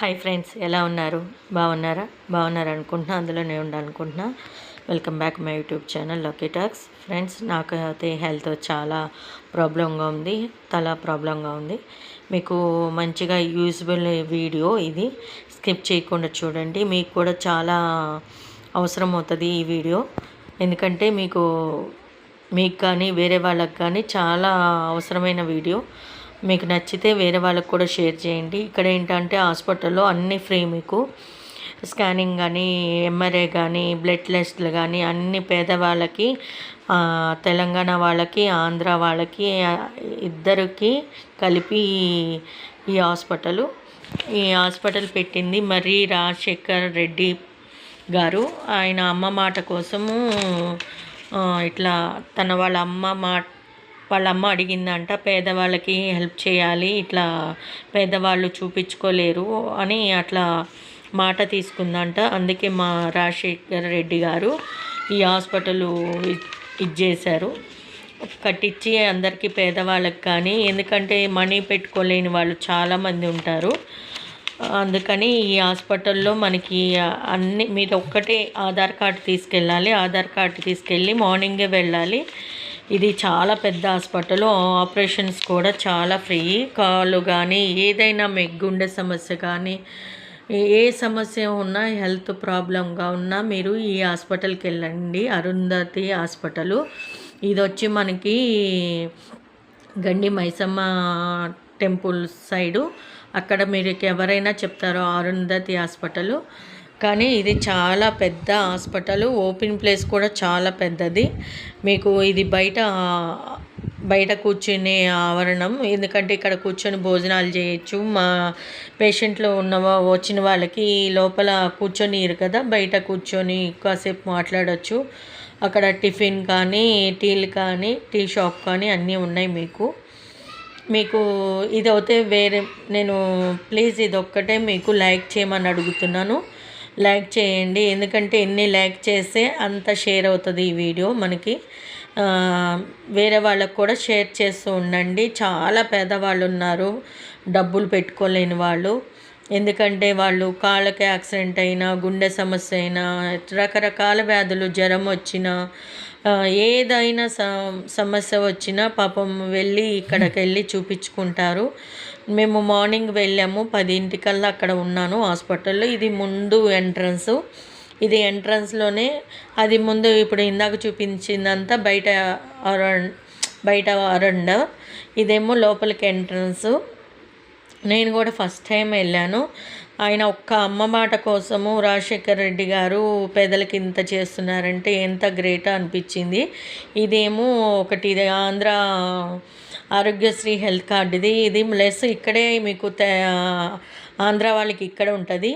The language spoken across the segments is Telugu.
హాయ్ ఫ్రెండ్స్ ఎలా ఉన్నారు? బాగున్నారా? బాగున్నారు అనుకుంటున్నా అందులోనే ఉండాలనుకుంటున్నా welcome back my YouTube channel lucky talks. Friends నాకు అయితే హెల్త్ చాలా ప్రాబ్లంగా ఉంది తల ప్రాబ్లంగా ఉంది. మీకు మంచిగా యూజ్బుల్ వీడియో ఇది. స్కిప్ చేయకుండా చూడండి మీకు కూడా చాలా అవసరం అవుతుంది ఈ వీడియో. ఎందుకంటే మీకు మీకు కానీ వేరే వాళ్ళకి కానీ చాలా అవసరమైన వీడియో. మీకు నచ్చితే వేరే వాళ్ళకి కూడా షేర్ చేయండి. ఇక్కడ ఏంటంటే హాస్పిటల్లో అన్నీ ఫ్రీ మీకు. స్కానింగ్ కానీ ఎంఆర్ఐ కానీ బ్లడ్ టెస్ట్లు కానీ అన్ని పేదవాళ్ళకి తెలంగాణ వాళ్ళకి ఆంధ్ర వాళ్ళకి ఇద్దరికి కలిపి ఈ హాస్పిటల్. ఈ హాస్పిటల్ పెట్టింది మరి రాజశేఖర్ రెడ్డి గారు. ఆయన అమ్మ మాట కోసము ఇట్లా తన వాళ్ళ అమ్మ మాట వాళ్ళ అమ్మ అడిగిందంట పేదవాళ్ళకి హెల్ప్ చేయాలి ఇట్లా పేదవాళ్ళు చూపించుకోలేరు అని అట్లా మాట తీసుకుందంట. అందుకే మా రాజశేఖర్ రెడ్డి గారు ఈ హాస్పిటల్ ఇచ్చేశారు. కట్టించి అందరికీ పేదవాళ్ళకి కానీ ఎందుకంటే మనీ పెట్టుకోలేని వాళ్ళు చాలామంది ఉంటారు. అందుకని ఈ హాస్పిటల్లో మనకి అన్ని మీరు ఒక్కటే ఆధార్ కార్డు తీసుకెళ్ళాలి ఆధార్ కార్డు తీసుకెళ్ళి మార్నింగే వెళ్ళాలి. ఇది చాలా పెద్ద హాస్పిటల్. ఆపరేషన్స్ కూడా చాలా ఫ్రీ. కాళ్ళు కానీ ఏదైనా మెగ్గుండే సమస్య కానీ ఏ సమస్య ఉన్నా హెల్త్ ప్రాబ్లంగా ఉన్నా మీరు ఈ హాస్పిటల్కి వెళ్ళండి. అరుంధతి హాస్పిటల్. ఇది వచ్చి మనకి గండి మైసమ్మ టెంపుల్ సైడు. అక్కడ మీరు ఎవరైనా చెప్తారో అరుంధతి హాస్పిటల్. కానీ ఇది చాలా పెద్ద హాస్పిటల్. ఓపెన్ ప్లేస్ కూడా చాలా పెద్దది. మీకు ఇది బయట బయట కూర్చునే ఆవరణం. ఎందుకంటే ఇక్కడ కూర్చొని భోజనాలు చేయొచ్చు. మా పేషెంట్లు ఉన్న వచ్చిన వాళ్ళకి లోపల కూర్చొని కదా. బయట కూర్చొని కాసేపు మాట్లాడచ్చు. అక్కడ టిఫిన్ కానీ టీలు కానీ టీ షాప్ కానీ అన్నీ ఉన్నాయి మీకు. మీకు ఇది అయితే వేరే నేను ప్లీజ్ ఇది ఒక్కటే మీకు లైక్ చేయమని అడుగుతున్నాను. లైక్ చేయండి. ఎందుకంటే ఎన్ని లైక్ చేస్తే అంత షేర్ అవుతుంది ఈ వీడియో మనకి. వేరే వాళ్ళకు కూడా షేర్ చేస్తూ ఉండండి. చాలా పేదవాళ్ళు ఉన్నారు. డబ్బులు పెట్టుకోలేని వాళ్ళు. ఎందుకంటే వాళ్ళు కాళ్ళకి యాక్సిడెంట్ అయినా గుండె సమస్య అయినా రకరకాల వ్యాధులు జ్వరం వచ్చినా ఏదైనా సమస్య వచ్చినా పాపం వెళ్ళి ఇక్కడికి వెళ్ళి చూపించుకుంటారు. మేము మార్నింగ్ వెళ్ళాము. పదింటికల్లా అక్కడ ఉన్నాను హాస్పిటల్లో. ఇది ముందు ఎంట్రన్స్. ఇది ఎంట్రన్స్లోనే అది ముందు ఇప్పుడు ఇందాక చూపించిందంతా బయట అరౌండ్ బయట అరౌండ్. ఇదేమో లోపలికి ఎంట్రన్స్. నేను కూడా ఫస్ట్ టైం వెళ్ళాను. ఆయన ఒక్క అమ్మ మాట కోసము రాజశేఖర్ రెడ్డి గారు పేదలకి ఇంత చేస్తున్నారంటే ఎంత గ్రేట్ అనిపించింది. ఇదేమో ఒకటి ఇది ఆంధ్ర ఆరోగ్యశ్రీ హెల్త్ కార్డు ఇది ఇది ప్లస్ ఇక్కడే మీకు ఆంధ్ర వాళ్ళకి ఇక్కడ ఉంటుంది.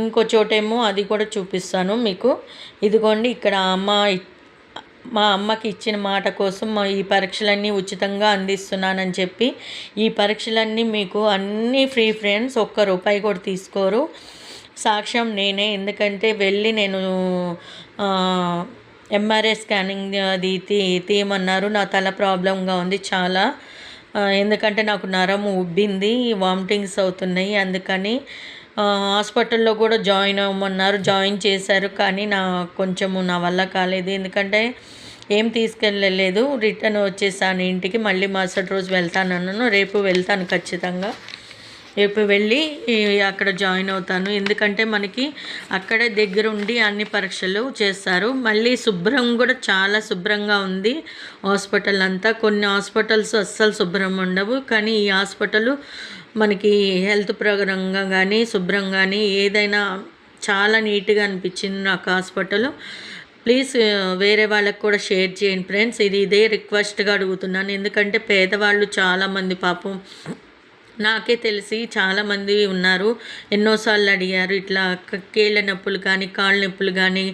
ఇంకో చోటేమో అది కూడా చూపిస్తాను మీకు. ఇదిగోండి ఇక్కడ అమ్మ మా అమ్మకి ఇచ్చిన మాట కోసం ఈ పరీక్షలన్నీ ఉచితంగా అందిస్తున్నానని చెప్పి ఈ పరీక్షలన్నీ మీకు అన్నీ ఫ్రీ ఫ్రెండ్స్ ఒక్క రూపాయి కూడా తీసుకోరు. సాక్ష్యం నేనే. ఎందుకంటే వెళ్ళి నేను ఎంఆర్ఐ స్కానింగ్ అది తీ తీయమన్నారు. నా తల ప్రాబ్లంగా ఉంది చాలా. ఎందుకంటే నాకు నరం ఉబ్బింది వామిటింగ్స్ అవుతున్నాయి. అందుకని హాస్పిటల్లో కూడా జాయిన్ అవ్వమన్నారు. జాయిన్ చేశారు కానీ నా కొంచెము నా వల్ల కాలేదు. ఎందుకంటే ఏం తీసుకెళ్ళలేదు. రిటర్న్ వచ్చేసాను ఇంటికి. మళ్ళీ మరుసటి రోజు వెళ్తానన్నాను. రేపు వెళ్తాను ఖచ్చితంగా. రేపు వెళ్ళి అక్కడ జాయిన్ అవుతాను. ఎందుకంటే మనకి అక్కడే దగ్గరుండి అన్ని పరీక్షలు చేస్తారు. మళ్ళీ శుభ్రం కూడా చాలా శుభ్రంగా ఉంది. హాస్పిటల్ అంతా కొన్ని హాస్పిటల్స్ అస్సలు శుభ్రం ఉండవు. కానీ ఈ హాస్పిటల్ మనకి హెల్త్ ప్రకారంగా కానీ శుభ్రం కానీ ఏదైనా చాలా నీట్గా అనిపించింది నాకు హాస్పిటల్. ప్లీజ్ వేరే వాళ్ళకి కూడా షేర్ చేయండి ఫ్రెండ్స్. ఇది ఇదే రిక్వెస్ట్గా అడుగుతున్నాను. ఎందుకంటే పేదవాళ్ళు చాలామంది పాపం నాకే తెలిసి చాలామంది ఉన్నారు. ఎన్నోసార్లు అడిగారు ఇట్లా కీళ్ళ నొప్పులు కానీ కాళ్ళ నొప్పులు కానీ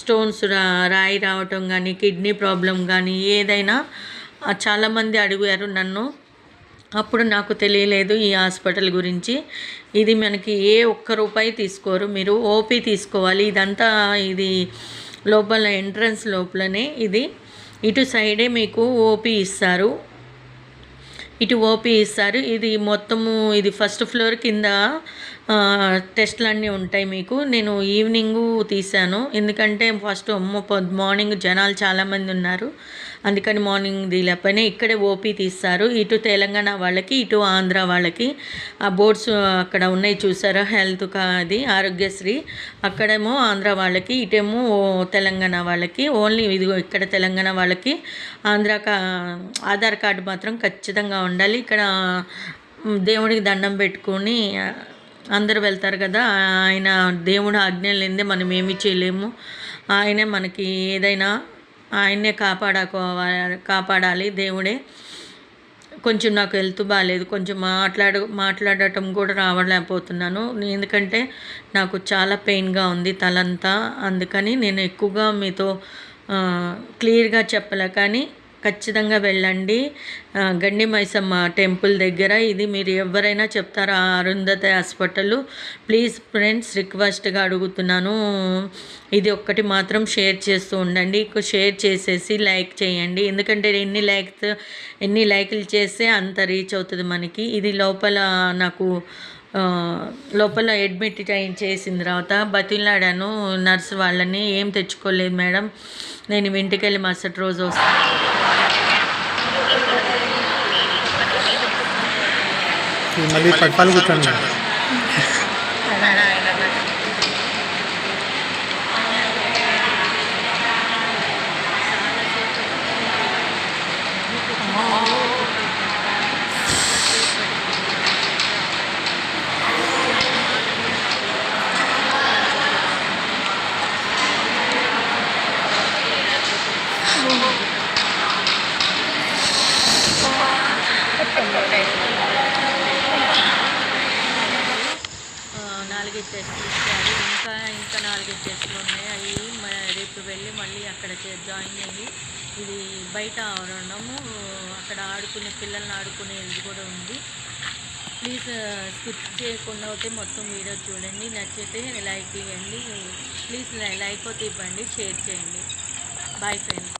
స్టోన్స్ రా రాయి రావటం కానీ కిడ్నీ ప్రాబ్లం కానీ ఏదైనా చాలామంది అడిగారు నన్ను. అప్పుడు నాకు తెలియలేదు ఈ హాస్పిటల్ గురించి. ఇది మనకి ఏ ఒక్క రూపాయి తీసుకోరు. మీరు ఓపీ తీసుకోవాలి. ఇదంతా ఇది లోపల ఎంట్రన్స్ లోపలనే ఇది. ఇటు సైడే మీకు ఓపీ ఇస్తారు. ఇటు ఓపీ ఇస్తారు. ఇది మొత్తము ఇది ఫస్ట్ ఫ్లోర్ కింద ఆ, టెస్ట్లు అన్నీ ఉంటాయి మీకు. నేను ఈవినింగ్ తీశాను. ఎందుకంటే ఫస్ట్ మార్నింగ్ జనాలు చాలామంది ఉన్నారు. అందుకని మార్నింగ్ తీలేకపోయినా ఇక్కడే ఓపీ తీస్తారు. ఇటు తెలంగాణ వాళ్ళకి ఇటు ఆంధ్ర వాళ్ళకి. ఆ బోర్డ్స్ అక్కడ ఉన్నాయి చూసారా? హెల్త్ కా అది ఆరోగ్యశ్రీ. అక్కడేమో ఆంధ్ర వాళ్ళకి ఇటేమో తెలంగాణ వాళ్ళకి. ఓన్లీ ఇదిగో ఇక్కడ తెలంగాణ వాళ్ళకి. ఆంధ్ర కా ఆధార్ కార్డు మాత్రం ఖచ్చితంగా ఉండాలి. ఇక్కడ దేవుడికి దండం పెట్టుకొని అందరు వెళ్తారు కదా ఆయన దేవుడు ఆజ్ఞ లేనిదే మనం ఏమి చేయలేము. ఆయనే మనకి ఏదైనా ఆయన్నే కాపాడుకోవాలి కాపాడాలి. దేవుడే కొంచెం నాకు హెల్త్ బాగాలేదు కొంచెం మాట్లాడు మాట్లాడటం కూడా రావలేకపోతున్నాను. ఎందుకంటే నాకు చాలా పెయిన్గా ఉంది తలంతా. అందుకని నేను ఎక్కువగా మీతో క్లియర్గా చెప్పలే. కానీ ఖచ్చితంగా వెళ్ళండి. గండి మైసమ్మ టెంపుల్ దగ్గర ఇది మీరు ఎవరైనా చెప్తారా అరుంధతి హాస్పిటల్? ప్లీజ్ ఫ్రెండ్స్ రిక్వెస్ట్గా అడుగుతున్నాను. ఇది ఒక్కటి మాత్రం షేర్ చేస్తూ ఉండండి. షేర్ చేసేసి లైక్ చేయండి. ఎందుకంటే ఎన్ని లైక్స్ ఎన్ని లైక్లు చేస్తే అంత రీచ్ అవుతుంది మనకి. ఇది లోపల నాకు లోపల అడ్మిట్ చేసిన తర్వాత బతిలాడాను. నర్స్ వాళ్ళని ఏం తెచ్చుకోలేదు మేడం. నేను ఇంటికి వెళ్ళి మరుసటి రోజు వస్తాను మళ్ళీ పట్టాలు కూర్చోండి ఆ, టెస్ట్ ఇచ్చారు ఇంకా ఇంకా నాలుగైదు టెస్టులు ఉన్నాయి. అవి రేపు వెళ్ళి మళ్ళీ అక్కడ చే- జాయిన్ అయ్యి ఇది బయట ఆవరణము అక్కడ ఆడుకునే పిల్లల్ని ఆడుకునేది కూడా ఉంది. ప్లీజ్ స్కిప్ చేయకుండా అయితే మొత్తం వీడియో చూడండి. నచ్చితే లైక్ ఇవ్వండి ప్లీజ్ లైక్ అయితే ఇవ్వండి. షేర్ చేయండి. Bye friends.